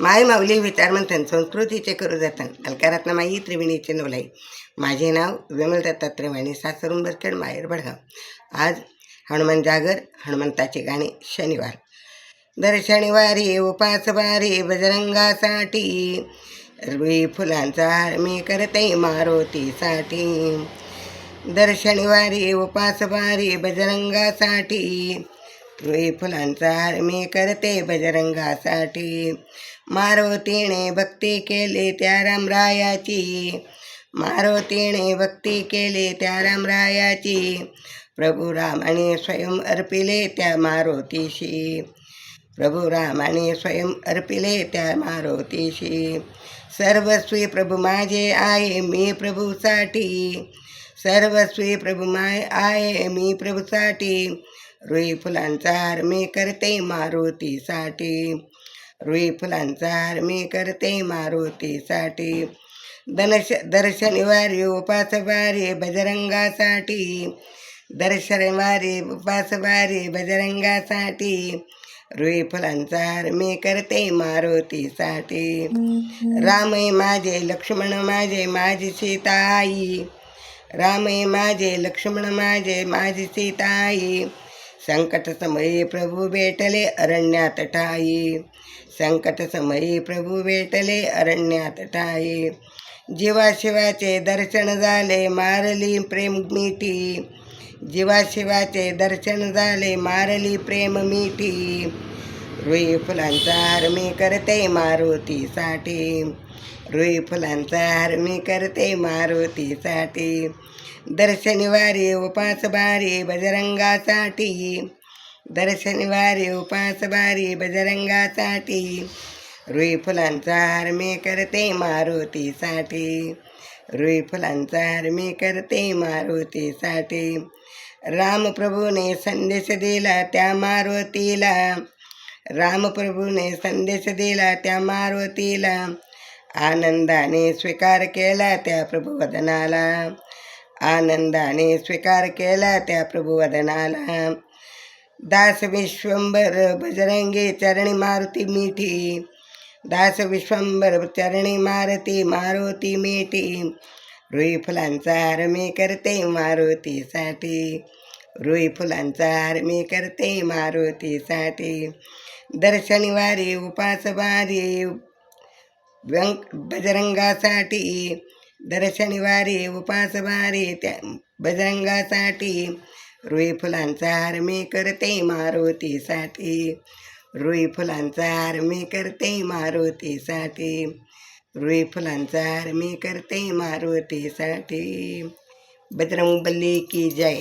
माय माऊली विचार मंथन संस्कृतीचे करू जतन अलकारात्नमाई त्रिवेणीचे नवलाई. माझे नाव विमल दत्तात्रय वाणी सासरून बसखेड माहेर बडगाव. आज हनुमान जागर हनुमंताची गाणी शनिवार. दर शनिवारी उपास बारी बजरंगासाठी रवी फुलांचा हार मी करते मारुतीसाठी दर शनिवारी उपास बारी बजरंगासाठी फुलांचा हार मी करते बजरंगासाठी. मारुतीने भक्ती केली त्या रामरायाची. मारुतीने भक्ती केली त्या रामरायाची. प्रभू रामाने स्वयं अर्पिले त्या मारुतीशी. प्रभू रामाने स्वयं अर्पिले त्या मारुतीशी. सर्वस्वी प्रभू माझे आहे मी प्रभूसाठी. सर्वस्वी प्रभू माय आहे मी प्रभूसाठी. रुई फुलांचा हार मी करते मारुतीसाठी. रुई फुलांचा हार मी करते मारुतीसाठी. दनश दर शनिवारी उपासवारी बजरंगासाठी. दर शनिवारी उपासवारी बजरंगासाठी. रुई फुलांचा हार मी करते मारुतीसाठी. रामय माझे लक्ष्मण माझे माझी सीताई रामय माझे लक्ष्मण माझे माझी सीताई संकटसमयी प्रभू भेटले अरण्यात ठाई संकटसमयी प्रभू भेटले अरण्यात ठाई जीवाशिवाचे दर्शन झाले मारली प्रेम मिठी. जीवाशिवाचे दर्शन झाले मारली प्रेम मिठी. रुई फुलांचा हार मी करते मारुतीसाठी. रुई फुलांचा हार मी करते मारुतीसाठी. दर शनिवारी उपास बारी बजरंगासाठी. दर शनिवारी उपास बारी बजरंगासाठी. रुई फुलांचा हार मी करते मारुतीसाठी. रुई फुलांचा हार मी करते मारुतीसाठी. रामप्रभूने संदेश दिला त्या मारुतीला. रामप्रभूने संदेश दिला त्या मारुतीला आनंदाने स्वीकार केला त्या प्रभुवदनाला आनंदाने स्वीकार केला त्या प्रभुवदनाला दास विश्वंभर बजरंगी चरणी मारुती मिठी दास विश्वंभर चरणी मारुती मारुती मिठी रुई फुलांचा हार मी करते मारुतीसाठी रुई फुलांचा हार मी करते मारुतीसाठी. दर शनिवारी उपासवारी व्यंक बजरंगासाठी. दर शनिवारी उपासवारी त्या बजरंगासाठी. रुई फुलांचा हार मी करते मारुतीसाठी. रुई फुलांचा हार मी करते मारुतीसाठी. रुई फुलांचा हार मी करते मारुतीसाठी. बजरंगबली की जय.